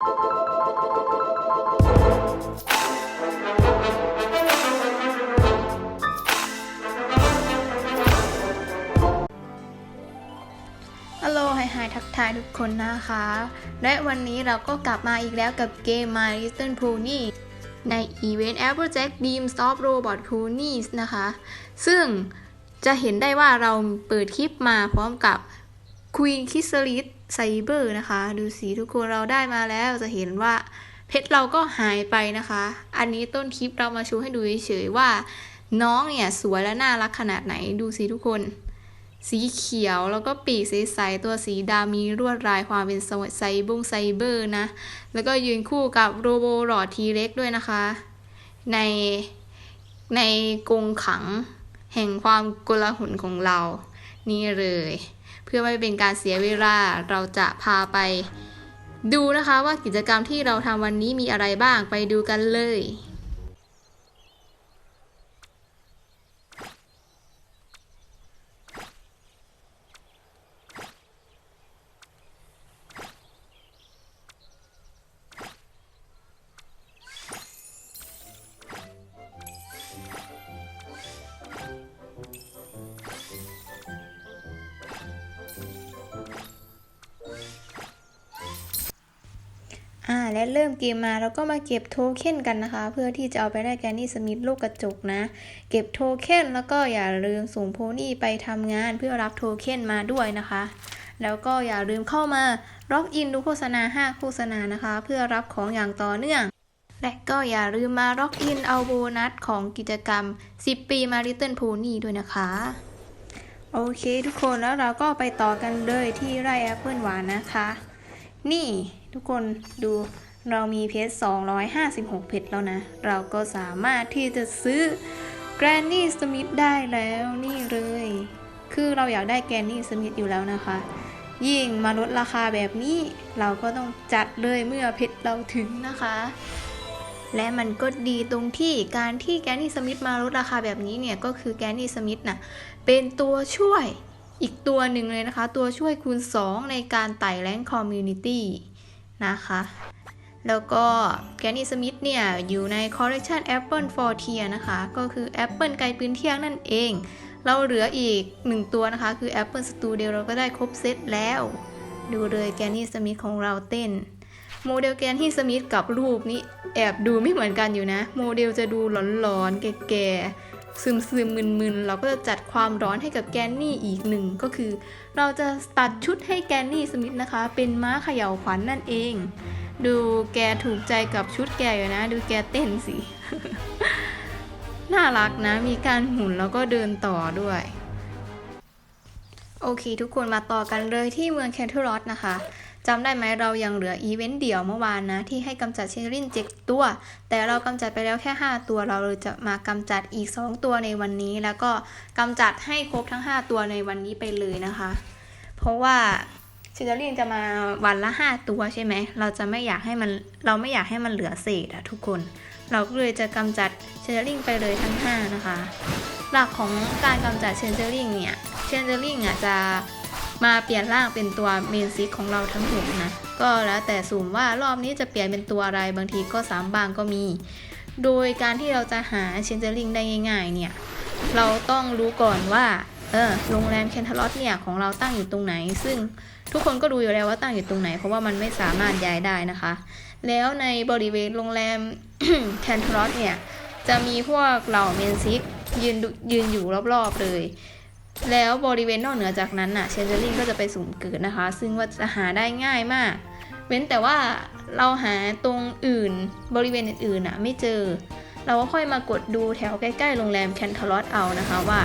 ฮัลโหลไฮไฮทักทายทุกคนนะคะ และวันนี้เราก็กลับมาอีกแล้วกับเกม My Little Pony ในอีเวนต์ Applejack Beam Stop Robot Ponies นะคะ ซึ่งจะเห็นได้ว่าเราเปิดคลิปมาพร้อมกับ Queen k i s l i t Cyber นะคะ ดูสิทุกคนเราได้มาแล้วจะเห็นว่าเพชรเราก็หายไปนะคะ อันนี้ต้นคลิปเรามาชูให้ดูเฉยๆว่า น้องเนี่ยสวยและน่ารักขนาดไหนดูสิทุกคน สีเขียวแล้วก็ปีกใสๆตัวสีดำมีลวดลายความเป็นไซบงไซเบอร์นะ แล้วก็ยืนคู่กับโรโบหลอดทีเล็กด้วยนะคะ ในในกรงขัง แห่งความกลาหนของเรา นี่เลย เพื่อไม่เป็นการเสียเวลาเราจะพาไป ดูนะคะว่ากิจกรรมที่เราทำวันนี้มีอะไรบ้างไปดูกันเลย และเริ่มเกมมาเราก็มาเก็บโทเค็นกันนะคะ เพื่อที่จะเอาไปได้แกนนี่สมิธลูกกระจกนะ เก็บโทเค็นแล้วก็อย่าลืมส่งโพนี่ไปทำงานเพื่อรับโทเค็นมาด้วยนะคะ แล้วก็อย่าลืมเข้ามาล็อกอินดูโฆษณา 5 โฆษณานะคะ เพื่อรับของอย่างต่อเนื่องและก็อย่าลืมมาล็อกอินเอาโบนัสของกิจกรรม 10 ปีมา Little Pony ด้วยนะคะ โอเคทุกคนแล้วเราก็ไปต่อกันเลยที่ไร่แอปเปิลหวานนะคะ นี่ ทุกคนดูเรามีเพชร256 เพชรแล้วนะ เราก็สามารถที่จะซื้อ Granny Smith ได้แล้วนี่เลย คือเราอยากได้ Granny Smith อยู่แล้วนะคะ ยิ่งมาลดราคาแบบนี้เราก็ต้องจัดเลยเมื่อเพชรเราถึงนะคะ และมันก็ดีตรงที่การที่แกนนี่สมิธมาลดราคาแบบนี้เนี่ยก็คือแกนนี่สมิธน่ะเป็นตัวช่วยอีกตัวหนึ่งเลยนะคะ ตัวช่วยคูณ 2 ในการไต่แรงคอมมูนิตี้ นะคะ แล้วก็แกนนี่สมิธเนี่ย อยู่ในคอลเล t ชัน Apple for Tier นะคะ ก็คือ Apple ไกลปืนเที่ยงนั่นเอง เราเหลืออีก 1 ตัวนะคะ คือ Apple Studio เราก็ได้ครบเซตแล้ว ดูเลยแกนนี่สมิธของเราเต้นโมเดลแกนที่สมิธกับรูปนี้แอบดูไม่เหมือนกันอยู่นะ โมเดลจะดูหลอนๆแก่ๆ ซึมๆมึนๆเราก็จะจัดความร้อนให้กับแกนนี่อีกหนึ่งก็คือ เราจะตัดชุดให้แกนนี่สมิธนะคะ เป็นม้าเขย่าขวัญนนั่นเอง ดูแกถูกใจกับชุดแกอยู่นะ ดูแกเต้นสิ น่ารักนะ มีการหมุนแล้วก็เดินต่อด้วยโอเค ทุกคนมาต่อกันเลยที่เมืองแคนเทอรอสนะคะ จำได้ไหมเรายังเหลืออีเวนต์เดี่ยวเมื่อวานนะ ที่ให้กำจัดเชนรินเจ็ดตัว แต่เรากำจัดไปแล้วแค่ 5 ตัวเราเลยจะมากำจัดอีก 2 ตัวในวันนี้ แล้วก็กำจัดให้ครบทั้ง 5 ตัวในวันนี้ไปเลยนะคะ เพราะว่าเชนรินจะมาวันละ 5 ตัวใช่ไหมเราจะไม่อยากให้มันเราไม่อยากให้มันเหลือเศษอะทุกคน เราก็เลยจะกำจัดเชนริงไปเลยทั้ง 5 นะคะ หลักของการกำจัดเชนเจอริงเนี่ยเชนเจอริงอะจะ มาเปลี่ยนร่างเป็นตัวเมนซิกของเราทั้งหมดนะ ก็แล้วแต่สุ่มว่ารอบนี้จะเปลี่ยนเป็นตัวอะไรบางทีก็สามบางก็มี โดยการที่เราจะหาเชนเจอริงได้ง่าย ๆ เนี่ย เราต้องรู้ก่อนว่าเออโรงแรมเคนทารอสเนี่ยของเราตั้งอยู่ตรงไหน ซึ่งทุกคนก็ดูอยู่แล้วว่าตั้งอยู่ตรงไหน เพราะว่ามันไม่สามารถย้ายได้นะคะ แล้วในบริเวณโรงแรมแคนทารอสเนี่ยจะมีพวกเหล่าเมนซิกยืนยืนอยู่รอบๆเลย แล้วบริเวณนอกเหนือจากนั้นน่ะเชนเจอริงก็จะไปสุ่มเกิดนะคะ ซึ่งว่าจะหาได้ง่ายมาก เว้นแต่ว่าเราหาตรงอื่นบริเวณอื่นๆน่ะไม่เจอ เราก็ค่อยมากดดูแถวใกล้ๆโรงแรมแคนทารอสเอานะคะว่า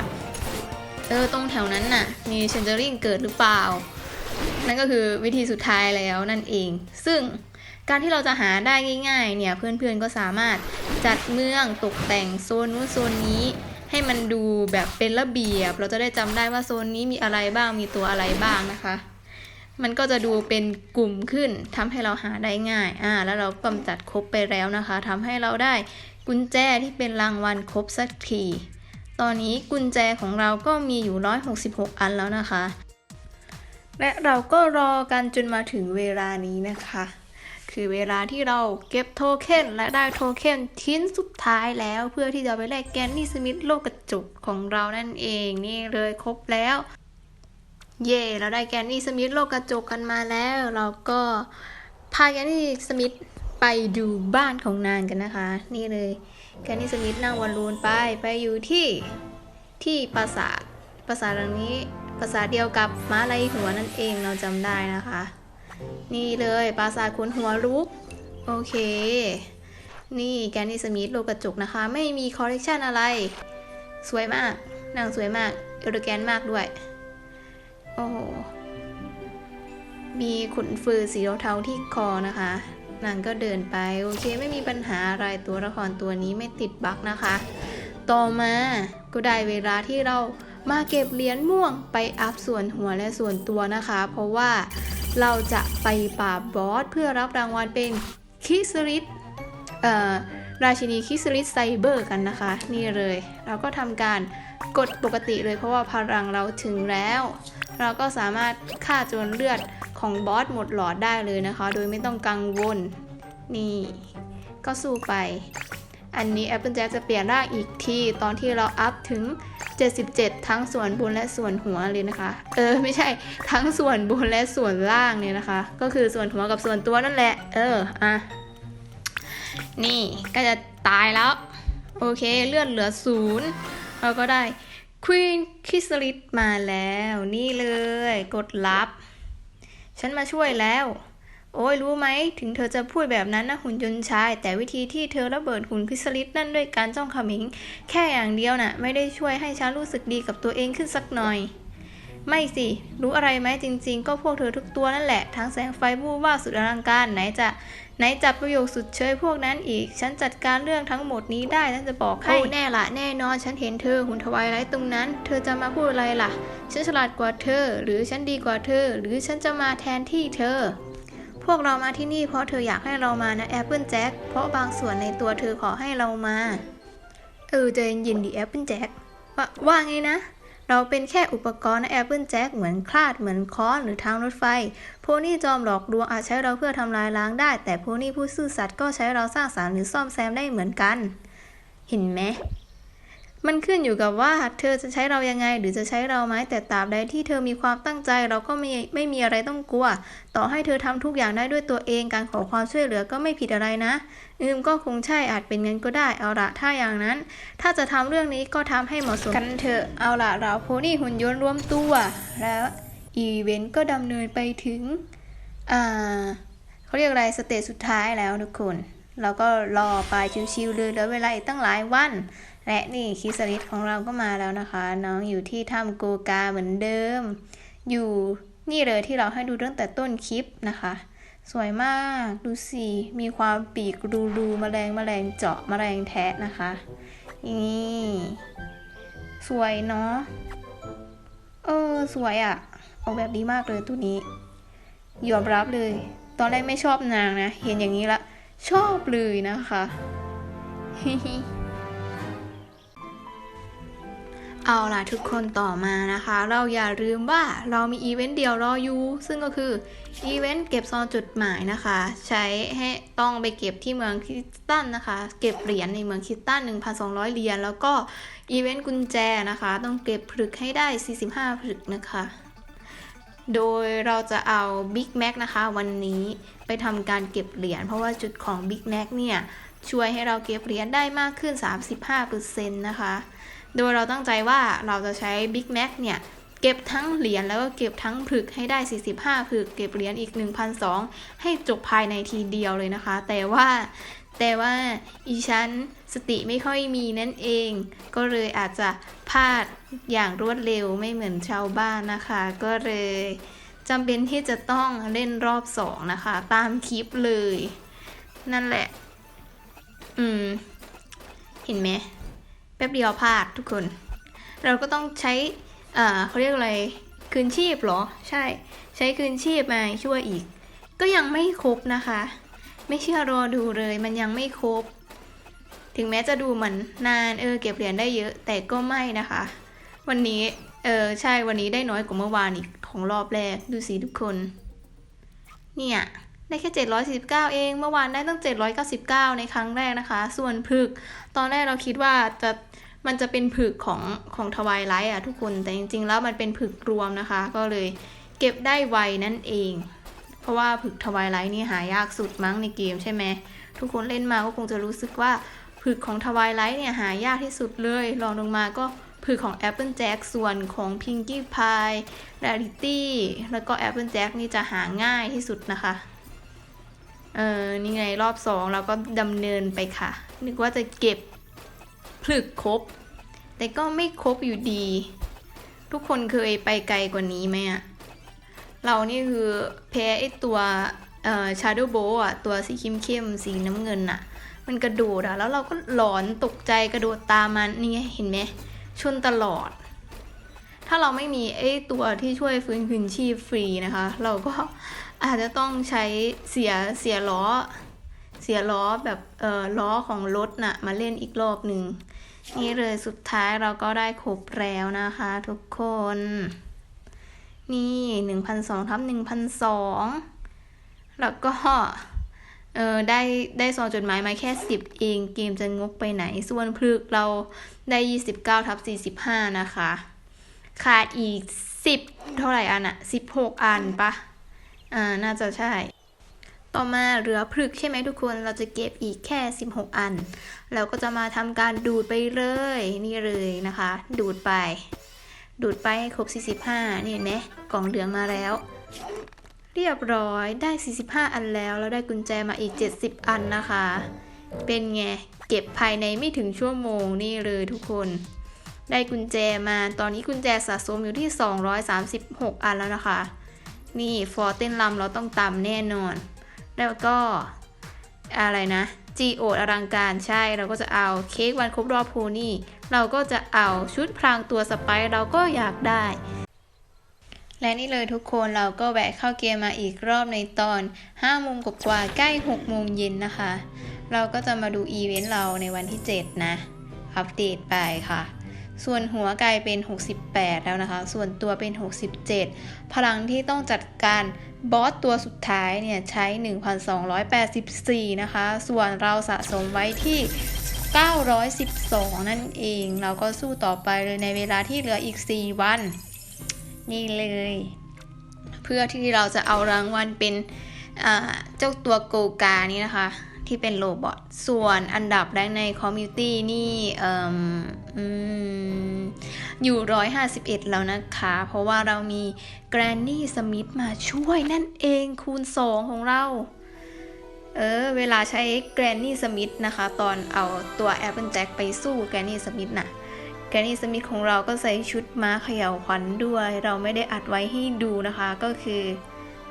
เออตรงแถวนั้นน่ะมีเชนเจอริงเกิดหรือเปล่า นั่นก็คือวิธีสุดท้ายแล้วนั่นเอง ซึ่งการที่เราจะหาได้ง่าย ๆ เนี่ยเพื่อนๆก็สามารถจัดเมืองตกแต่งโซนนู้นโซนนี้ ให้มันดูแบบเป็นระเบียบ เราจะได้จำได้ว่าโซนนี้มีอะไรบ้างมีตัวอะไรบ้างนะคะ มันก็จะดูเป็นกลุ่มขึ้นทำให้เราหาได้ง่ายอ่าแล้วเรากำจัดครบไปแล้วนะคะทำให้เราได้กุญแจที่เป็นรางวัลครบสักทีตอนนี้กุญแจของเราก็มีอยู่ 166 อันแล้วนะคะ และเราก็รอกันจนมาถึงเวลานี้นะคะ คือเวลาที่เราเก็บโทเค็นและได้โทเค็นชิ้นสุดท้ายแล้ว เพื่อที่จะไปแลกแกนนี่สมิธโลกกระจุกของเรานั่นเองนี่เลยครบแล้ว เย่เราได้แกนนี่สมิธโลกกระจกกันมาแล้ว เราก็พาแกนนี่สมิธไปดูบ้านของนางกันนะคะ นี่เลยแกนนี่สมิธนั่งวันลูนไปไปอยู่ที่ที่ปราสาทปราสาทหลังนี้ปราสาทเดียวกับม้าลายหัวนั่นเองเราจำได้นะคะ นี่เลยปราสาทขุนหัวลุก โอเค นี่แกนนี่สมิธโลกระจกนะคะ ไม่มีคอลเลกชันอะไร สวยมากนางสวยมากเอลแกนมากด้วย โอ้โห มีขุนฟืสีเทาๆที่คอนะคะนางก็เดินไป โอเคไม่มีปัญหาอะไรตัวละครตัวนี้ไม่ติดบั๊กนะคะ ต่อมาก็ได้เวลาที่เรามาเก็บเหรียญม่วงไปอัพส่วนหัวและส่วนตัวนะคะ เพราะว่า เราจะไปปราบบอสเพื่อรับรางวัลเป็นคิสริสราชินีคิสริสไซเบอร์กันนะคะ นี่เลย เราก็ทำการกดปกติเลยเพราะว่าพลังเราถึงแล้ว เราก็สามารถฆ่าจนเลือดของบอสหมดหลอดได้เลยนะคะ โดยไม่ต้องกังวล นี่ ก็สู้ไป อันนี้ Apple Jack จะเปลี่ยนร่างอีกที ตอนที่เราอัพถึง 77 ทั้งส่วนบนและส่วนหัวเลยนะคะ เออไม่ใช่ทั้งส่วนบนและส่วนล่างเนี่ยนะคะ ก็คือส่วนหัวกับส่วนตัวนั่นแหละ เอออะนี่ก็จะตายแล้ว โอเคเลือดเหลือศูนย์เราก็ได้ Queen k i s l i t มาแล้ว นี่เลย กดรับ ฉันมาช่วยแล้ว โอ้ยรู้ไหม ถึงเธอจะพูดแบบนั้นนะหุ่นยนต์ชาย แต่วิธีที่เธอระเบิดหุ่นคริสลิตนั่นด้วยการจ้องขมิง แค่อย่างเดียวน่ะ ไม่ได้ช่วยให้ฉันรู้สึกดีกับตัวเองขึ้นสักหน่อย ไม่สิ รู้อะไรไหมจริง ๆ ก็พวกเธอทุกตัวนั่นแหละ ทั้งแสงไฟบู้ว่าสุดอลังการไหนจะไหนจับประโยคสุดเชยพวกนั้นอีก ฉันจัดการเรื่องทั้งหมดนี้ได้ฉันจะบอกให้แน่ละแน่นอนฉันเห็นเธอหุ่นทวายไรตรงนั้น เธอจะมาพูดอะไรล่ะ ฉันฉลาดกว่าเธอ หรือฉันดีกว่าเธอ หรือฉันจะมาแทนที่เธอ พวกเรามาที่นี่เพราะเธออยากให้เรามานะแอปเปิลแจ็คเพราะบางส่วนในตัวเธอขอให้เรามา เออใจเย็นดิแอปเปิลแจ็คว่าว่าไงนะ เราเป็นแค่อุปกรณ์นะแอปเปิลแจ็คเหมือนคลาดเหมือนค้อนหรือทางรถไฟ โพนี่จอมหลอกลวงอาจใช้เราเพื่อทำลายล้างได้ แต่โพนี่ผู้ซื่อสัตย์ก็ใช้เราสร้างสรรค์หรือซ่อมแซมได้เหมือนกัน เห็นไหม มันขึ้นอยู่กับว่าเธอจะใช้เรายังไง หรือจะใช้เราไหมแต่ตราบใดที่เธอมีความตั้งใจ เราก็ไม่ไม่มีอะไรต้องกลัว ต่อให้เธอทำทุกอย่างได้ด้วยตัวเองการขอความช่วยเหลือก็ไม่ผิดอะไรนะ อืมก็คงใช่อาจเป็นเงินก็ได้เอาละถ้าอย่างนั้น ถ้าจะทำเรื่องนี้ก็ทำให้เหมาะสมกันเถอะเอาละเราโพนี่หุ่นยนต์รวมตัวแล้วอีเวนต์ก็ดำเนินไปถึงอ่าเขาเรียกอะไรสเตจสุดท้ายแล้วทุกคนเราก็รอไปชิวๆเลยเหลือเวลาอีกตั้งหลายวัน และนี่คิสลิสของเราก็มาแล้วนะคะ น้องอยู่ที่ถ้ำโกกาเหมือนเดิม อยู่นี่เลยที่เราให้ดูตั้งแต่ต้นคลิปนะคะ สวยมากดูสิมีความปีกรูรูมแมลงแมลงเจาะมแมลงแทะนะคะนี่สวยเนาะเออสวยอะ่ะออกแบบดีมากเลยตัวนี้ ยอมรับเลย ตอนแรกไม่ชอบนางนะ เห็นอย่างนี้ละ ชอบเลยนะคะ เอาล่ะทุกคนต่อมานะคะ เราอย่าลืมว่าเรามีอีเวนต์เดียวรออยู่ซึ่งก็คืออีเวนต์เก็บซองจุดหมายนะคะ ใช้ให้ต้องไปเก็บที่เมืองคิสตันนะคะ เก็บเหรียญในเมืองคิสตัน 1,200 เหรียญแล้วก็อีเวนต์กุญแจนะคะ ต้องเก็บผลึกให้ได้ 45ผลึกนะคะ โดยเราจะเอา Big Mac นะคะ วันนี้ไปทำการเก็บเหรียญเพราะว่าจุดของ Big Mac เนี่ยช่วยให้เราเก็บเหรียญได้มากขึ้น 35%นะคะ โดยเราตั้งใจว่าเราจะใช้ Big Mac เนี่ยเก็บทั้งเหรียญแล้วก็เก็บทั้งผลึกให้ได้ 45ผลึกเก็บเหรียญอีก1,200ให้จบภายในทีเดียวเลยนะคะ แต่ว่าแต่ว่าอีฉันสติไม่ค่อยมีนั่นเอง ก็เลยอาจจะพลาดอย่างรวดเร็วไม่เหมือนชาวบ้านนะคะ ก็เลยจำเป็นที่จะต้องเล่นรอบสองนะคะ ตามคลิปเลย นั่นแหละ อืม เห็นไหม ป๊บเดียวพลาดทุกคน เราก็ต้องใช้เขาเรียกอะไรคืนชีพหรอ ใช่ ใช้คืนชีพมาช่วยอีก ก็ยังไม่ครบนะคะ ไม่เชื่อรอดูเลย มันยังไม่ครบ ถึงแม้จะดูเหมือนนานเออเก็บเหรียญได้เยอะ แต่ก็ไม่นะคะ วันนี้เออใช่วันนี้ได้น้อยกว่าเมื่อวานอีกของรอบแรกดูสิทุกคน เนี่ย ได้แค่ 749 เอง เมื่อวานได้ตั้ง 799 ในครั้งแรกนะคะ ส่วนผึก ตอนแรกเราคิดว่าจะมันจะเป็นผึกของของทวายไลท์อะทุกคน แต่จริงๆ แล้วมันเป็นผึกรวมนะคะ ก็เลยเก็บได้ไวนั่นเอง เพราะว่าผึกทวายไลท์นี่หายากสุดมั้งในเกมใช่ไหม ทุกคนเล่นมาก็คงจะรู้สึกว่าผึกของทวายไลท์เนี่ยหายากที่สุดเลยรองลงมาก็ผึกของ Apple Jack ส่วนของ Pinkie Pie Rarity แล้วก็ Apple Jack นี่จะหาง่ายที่สุดนะคะ เออนี่ไงรอบสองเราก็ดำเนินไปค่ะ นึกว่าจะเก็บผลึกครบ แต่ก็ไม่ครบอยู่ดี ทุกคนเคยไปไกลกว่านี้ไหมอะเรานี่คือแพ้ไอตัวเอ่อ Shadow b o อะ ตัวสีเข้มๆสีน้ำเงินอะมันกระโดดอะแล้วเราก็หลอนตกใจกระโดดตามมันนี่ไงเห็นไหมชนตลอด ถ้าเราไม่มีไอตัวที่ช่วยฟื้นคืนชีพฟรีนะคะ เราก็ อาจจะต้องใช้เสียเสียล้อ เสียล้อแบบเออล้อของรถน่ะมาเล่นอีกรอบหนึ่งนี่เลยสุดท้ายเราก็ได้ครบแล้วนะคะ ทุกคน นี่หนึ่งพันสองทับหนึ่งพันสองแล้วก็เออได้ได้ซองจดหมายมาแค่สิบเองเกมจะงกไปไหน ส่วนพลึกเราได้ยี่สิบเก้าทับสี่สิบห้านะคะ ขาดอีกสิบเท่าไหร่อันอะสิบหกอันปะ อ่า น่าจะใช่ ต่อมาเหลือพลึกใช่ไหมทุกคน เราจะเก็บอีกแค่ 16 อัน เราก็จะมาทำการดูดไปเลย นี่เลยนะคะ ดูดไป ดูดไปให้ครบ 45 นี่เห็นไหมกล่องเหลืองมาแล้ว เรียบร้อย ได้ 45 อันแล้ว แล้วได้กุญแจมาอีก 70 อันนะคะ เป็นไง เก็บภายในไม่ถึงชั่วโมงนี่เลยทุกคนได้กุญแจมา ตอนนี้กุญแจสะสมอยู่ที่ 236 อันแล้วนะคะ นี่ฟอร์เต้นลำเราต้องตามแน่นอน แล้วก็อะไรนะจีโอดอลังการใช่เราก็จะเอาเค้กวันครบรอบโพนี่ เราก็จะเอาชุดพรางตัวสไปร์เราก็อยากได้ และนี่เลยทุกคนเราก็แวะเข้าเกมมาอีกรอบในตอน5โมงกว่าใกล้6โมงเย็นนะคะ เราก็จะมาดูอีเวนต์เราในวันที่ 7 นะ อัปเดตไปค่ะ ส่วนหัวกลายเป็น 68 แล้วนะคะ ส่วนตัวเป็น 67 พลังที่ต้องจัดการบอสตัวสุดท้ายเนี่ยใช้ 1,284 นะคะ ส่วนเราสะสมไว้ที่ 912 นั่นเอง เราก็สู้ต่อไปเลยในเวลาที่เหลืออีก 4 วัน นี่เลย เพื่อที่เราจะเอารางวัลเป็นเจ้าตัวโกกานี่นะคะ ที่เป็นโรบอทส่วนอันดับแรกในคอมมิวตี้นี่ออยู่ 151 แล้วนะคะ เพราะว่าเรามีแกรนนี่สมิธมาช่วยนั่นเองคูณ 2 ของเรา เออ เวลาใช้แกรนนี่สมิธนะคะ ตอนเอาตัวแอปเปิลแจ็คไปสู้แกรนนี่สมิธน่ะแกรนนี่สมิธของเราก็ใส่ชุดม้าเขย่าขวัญด้วย เราไม่ได้อัดไว้ให้ดูนะคะ ก็คือ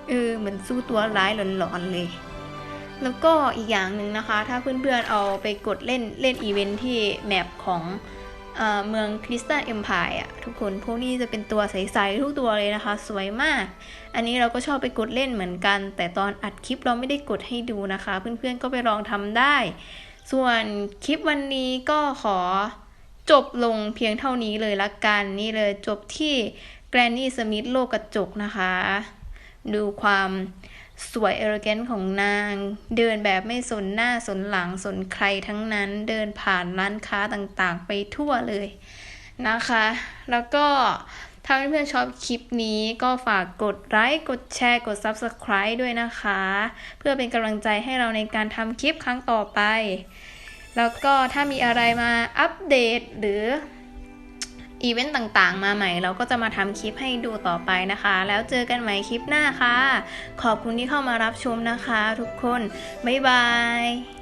เออ เหมือนสู้ตัวร้ายหลอนๆเลย แล้วก็อีกอย่างหนึ่งนะคะ ถ้าเพื่อนๆเอาไปกดเล่นเล่นอีเวนท์ที่แมปของเอเมืองคริสตัลเอ็มพายอะทุกคนพวกนี้จะเป็นตัวใสๆทุกตัวเลยนะคะ สวยมาก อันนี้เราก็ชอบไปกดเล่นเหมือนกัน แต่ตอนอัดคลิปเราไม่ได้กดให้ดูนะคะ เพื่อนๆก็ไปลองทำได้ ส่วนคลิปวันนี้ก็ขอจบลงเพียงเท่านี้เลยละกันนี่เลยจบที่แกรนนี่สมิธโลกกระจกนะคะ ดูความ สวยเอ g เ n นของนาง เดินแบบไม่สนหน้าสนหลังสนใครทั้งนั้นเดินผ่านร้านค้าต่างๆ ไปทั่วเลยนะคะ แล้วก็ถ้าเพื่อนๆชอบคลิปนี้ก็ฝากกดไลค์ กดแชร์ กด Subscribe ด้วยนะคะ เพื่อเป็นกำลังใจให้เราในการทำคลิปครั้งต่อไป แล้วก็ถ้ามีอะไรมาอัปเดตหรือ อีเวนต์ต่างๆ มาใหม่ เราก็จะมาทำคลิปให้ดูต่อไปนะคะ แล้วเจอกันใหม่คลิปหน้าค่ะ ขอบคุณที่เข้ามารับชมนะคะ ทุกคน บ๊ายบาย